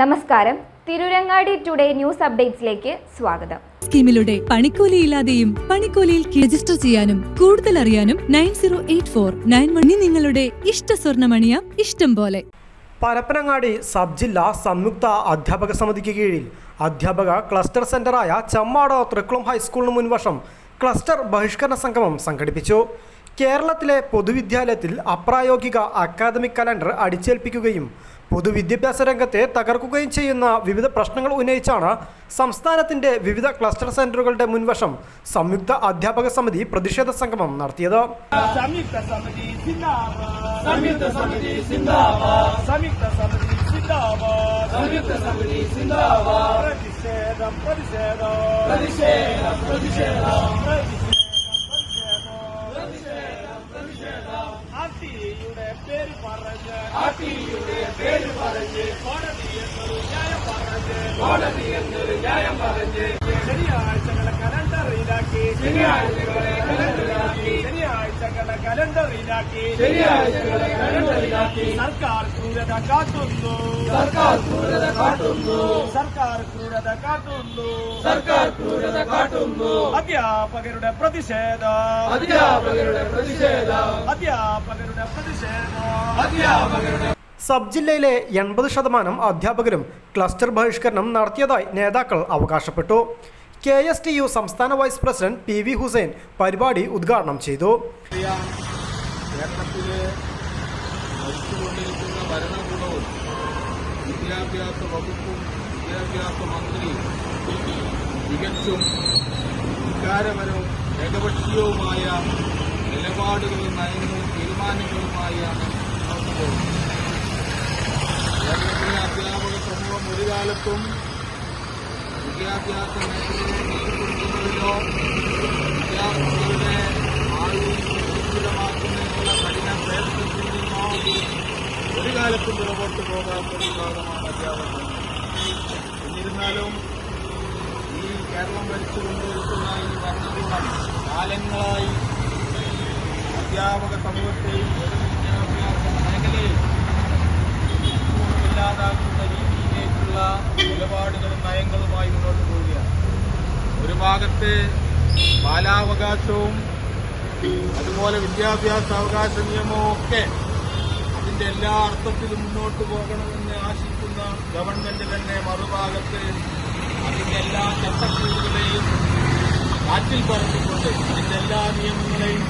നമസ്കാരം. Tirurangadi today news അപ്ഡേറ്റ്സിലേക്ക് സ്വാഗതം. സ്കീമിലൂടെ പണിക്കൂലിയില്ലാതെയും പണിക്കൂലിയിൽ രജിസ്റ്റർ ചെയ്യാനും കൂടുതൽ അറിയാനും nine zero eight four nine one നിങ്ങളുടെ ഇഷ്ട സ്വർണമണിയ ഇഷ്ടം പോലെ. പരപ്പനങ്ങാടി സബ് ജില്ലാ സംയുക്ത അധ്യാപക സമിതിക്ക് കീഴിൽ അധ്യാപക ക്ലസ്റ്റർ സെന്ററായ ചമ്മാടോ തൃക്കുളം ഹൈസ്കൂളിന് മുൻവശം ക്ലസ്റ്റർ ബഹിഷ്കരണ സംഗമം സംഘടിപ്പിച്ചു. കേരളത്തിലെ പൊതുവിദ്യാലയത്തിൽ അപ്രായോഗിക അക്കാദമിക് കലണ്ടർ അടിച്ചേൽപ്പിക്കുകയും പൊതുവിദ്യാഭ്യാസ രംഗത്തെ തകർക്കുകയും ചെയ്യുന്ന വിവിധ പ്രശ്നങ്ങൾ ഉന്നയിച്ചാണ് സംസ്ഥാനത്തിന്റെ വിവിധ ക്ലസ്റ്റർ സെന്ററുകളുടെ മുൻവശം സംയുക്ത അധ്യാപക സമിതി പ്രതിഷേധ സംഗമം നടത്തിയത്. സംയുക്ത സമിതി സിന്ദാബാദ്. സംയുക്ത സമിതി സിന്ദാബാദ്. സംയുക്ത സമിതി സിന്ദാബാദ്. സംയുക്ത സമിതി സിന്ദാബാദ്. പ്രതിഷേധം പ്രതിഷേധം. പ്രതിഷേധം പ്രതിഷേധം. പറഞ്ഞ് ആർട്ടിയുടെ പേര് പറഞ്ഞ് കോടതി എന്നൊരു ന്യായം പറഞ്ഞ് കോടതി എന്നൊരു ന്യായം പറഞ്ഞ് ശനിയാഴ്ചകളെ കലണ്ടറിലാക്കി ശനിയാഴ്ചകളെ കലണ്ടറിലാക്കി ശനിയാഴ്ചകളെ കലണ്ടറിലാക്കി. ശനിയാഴ്ചകളെ കലണ്ടറിലാക്കി. സർക്കാർ ക്രൂരത കാട്ടുന്നു സർക്കാർ ക്രൂരത കാട്ടുന്നു സർക്കാർ ക്രൂരത കാട്ടുന്നു സർക്കാർ ക്രൂരത കാട്ടുന്നു അധ്യാപകരുടെ പ്രതിഷേധം. അധ്യാപകരുടെ പ്രതിഷേധം. അധ്യാപകരുടെ പ്രതിഷേധം. അധ്യാപകരുടെ സബ് ജില്ലയിലെ എൺപത് ശതമാനം അധ്യാപകരും ക്ലസ്റ്റർ ബഹിഷ്കരണം നടത്തിയതായി നേതാക്കൾ അവകാശപ്പെട്ടു. കെ എസ് ടി യു സംസ്ഥാന vice president P V Hussain പരിപാടി ഉദ്ഘാടനം ചെയ്തു. കേരളത്തിലെ വകുപ്പും ഏകപക്ഷീയവുമായ നിലപാടുകളും നയങ്ങളും തീരുമാനങ്ങളുമായാണ് അധ്യാപക സമൂഹം ഒരു കാലത്തും വിദ്യാഭ്യാസ മേഖലയെ മെച്ചപ്പെടുത്തുന്നതിനോ വിദ്യാർത്ഥികളുടെ ഭാവി സുരക്ഷിതമാക്കുന്നതിനുള്ള കഠിന പ്രയത്നത്തിനോ ഒരു കാലത്തും പുറകോട്ട് പോകാത്ത വിഭാഗമാണ് അധ്യാപകർ എന്നിരുന്നാലും ഈ കേരളം ഭരിച്ചുകൊണ്ടിരിക്കുന്ന ഈ ഭരണകൂടം കാലങ്ങളായി അധ്യാപക സമൂഹത്തെയും പൊതുവിദ്യാഭ്യാസ മേഖലയെയും ഇല്ലാതാക്കുന്ന രീതിയിലേക്കുള്ള നിലപാടുകളും നയങ്ങളുമായി മുന്നോട്ട് പോവുകയാണ് ഒരു ഭാഗത്ത് ബാലാവകാശവും അതുപോലെ വിദ്യാഭ്യാസ അവകാശ നിയമവും ഒക്കെ അതിന്റെ എല്ലാ അർത്ഥത്തിലും മുന്നോട്ട് പോകണമെന്ന് ആശിക്കുന്ന ഗവൺമെന്റ് തന്നെ മറുഭാഗത്ത് അതിന്റെ എല്ലാ ചട്ടക്കൂടുകളെയും കാറ്റിൽ പറത്തിക്കൊണ്ട് അതിന്റെ എല്ലാ നിയമങ്ങളെയും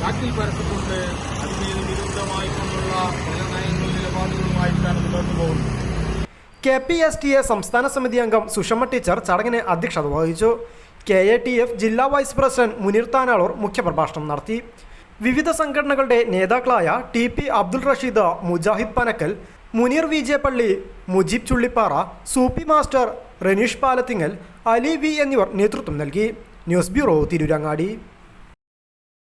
കാറ്റിൽ പറത്തിക്കൊണ്ട് അതിന് വിരുദ്ധമായിക്കൊണ്ടുള്ള പല നയങ്ങളും നിലപാടുകളുമായിട്ടാണ് മുന്നോട്ട് പോകുന്നത് K P S T A സംസ്ഥാന സമിതി അംഗം സുഷമ ടീച്ചർ ചടങ്ങിന് അധ്യക്ഷത വഹിച്ചു. കെ എ ടി എഫ് ജില്ലാ വൈസ് പ്രസിഡന്റ് മുനീർ താനാളൂർ മുഖ്യപ്രഭാഷണം നടത്തി. വിവിധ സംഘടനകളുടെ നേതാക്കളായ T P Abdul Rasheed Mujahid Panakkal Muneer Vijayappally Mujeeb Chullippara Sooppy master Raneesh Palathingal Ali V എന്നിവർ നേതൃത്വം നൽകി. News bureau Tirurangadi.